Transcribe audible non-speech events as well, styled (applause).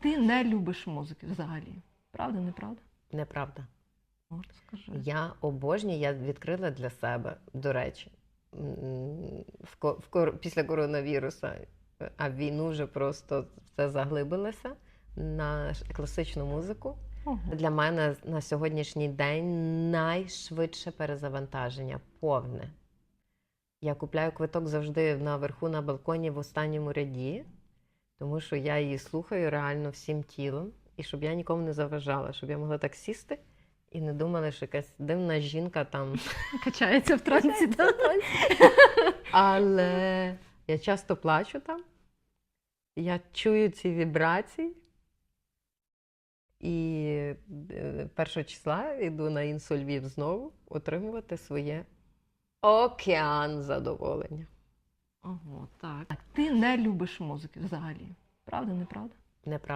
Ти не любиш музики взагалі. Правда, неправда? Неправда. Ну, скажи. Я обожнюю, я відкрила для себе, до речі, в, в, після коронавіруса, а в війну вже просто все заглибилося на класичну музику. Ого. Для мене на сьогоднішній день найшвидше перезавантаження повне. Я купляю квиток завжди наверху на балконі в останньому ряді, тому що я її слухаю реально всім тілом, і щоб я нікому не заважала, щоб я могла так сісти і не думала, що якась дивна жінка там. (laughs) Качається в трансі. (laughs) Але я часто плачу там, я чую ці вібрації. І е, першого числа йду на інсу Львів знову отримувати своє океан задоволення. Ого, так. Ти не любиш музики взагалі. Правда, неправда? Неправда.